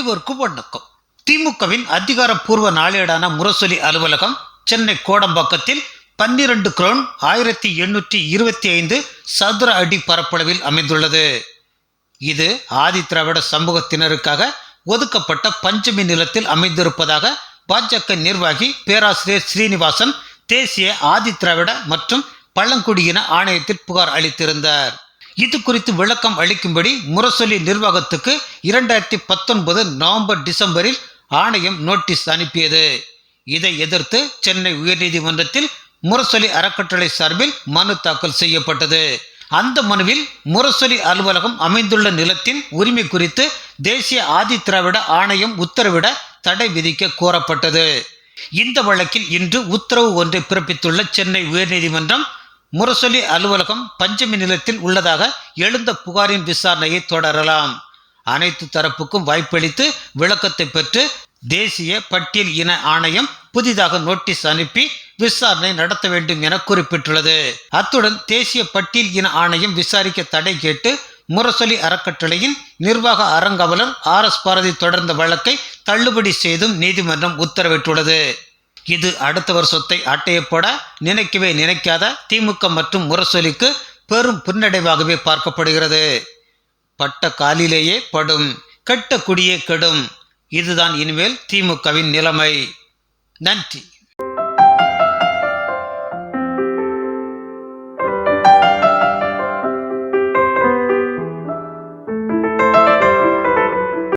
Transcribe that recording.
அனைவருக்கும் வணக்கம் திமுகவின் அதிகாரப்பூர்வ நாளேடான முரசொலி அலுவலகம் சென்னை கோடம்பாக்கத்தில் பன்னிரண்டு குரோன் ஆயிரத்தி எண்ணூற்றி இருபத்தி ஐந்து சதுர அடி பரப்பளவில் அமைந்துள்ளது. இது ஆதி திராவிட சமூகத்தினருக்காக ஒதுக்கப்பட்ட பஞ்சமி நிலத்தில் அமைந்திருப்பதாக பாஜக நிர்வாகி பேராசிரியர் ஸ்ரீனிவாசன் தேசிய ஆதி திராவிட மற்றும் பழங்குடியின ஆணையத்தில் புகார் அளித்திருந்தார். இது குறித்து விளக்கம் அளிக்கும்படி முரசொலி நிர்வாகத்துக்கு இரண்டாயிரத்தி பத்தொன்பது நவம்பர் டிசம்பரில் ஆணையம் நோட்டீஸ் அனுப்பியது. இதை எதிர்த்து சென்னை உயர்நீதிமன்றத்தில் முரசொலி அறக்கட்டளை சார்பில் மனு தாக்கல் செய்யப்பட்டது. அந்த மனுவில் முரசொலி அலுவலகம் அமைந்துள்ள நிலத்தின் உரிமை குறித்து தேசிய ஆதி திராவிட ஆணையம் உத்தரவிட தடை விதிக்க கோரப்பட்டது. இந்த வழக்கில் இன்று உத்தரவு ஒன்றை பிறப்பித்துள்ள சென்னை உயர்நீதிமன்றம் முரசொலி அலுவலகம் பஞ்சமி நிலத்தில் உள்ளதாக எழுந்த புகாரின் விசாரணையை தொடரலாம். அனைத்து தரப்புக்கும் வாய்ப்பளித்து விளக்கத்தை பெற்று தேசிய பட்டியல் இன ஆணையம் புதிதாக நோட்டீஸ் அனுப்பி விசாரணை நடத்த வேண்டும் என குறிப்பிட்டுள்ளது. அத்துடன் தேசிய பட்டியல் இன ஆணையம் விசாரிக்க தடை கேட்டு முரசொலி அறக்கட்டளையின் நிர்வாக அறங்காவலர் ஆர் எஸ் பாரதி தொடர்ந்த வழக்கை தள்ளுபடி செய்தும் நீதிமன்றம் உத்தரவிட்டுள்ளது. இது அடுத்தவர் சொத்தை அட்டையப்பட நினைக்கவே நினைக்காத திமுக மற்றும் முரசொலிக்கு பெரும் பின்னடைவாகவே பார்க்கப்படுகிறது. பட்ட காலிலேயே படும் கெட்ட குடியே கெடும். இதுதான் இனிமேல் திமுகவின் நிலைமை. நன்றி.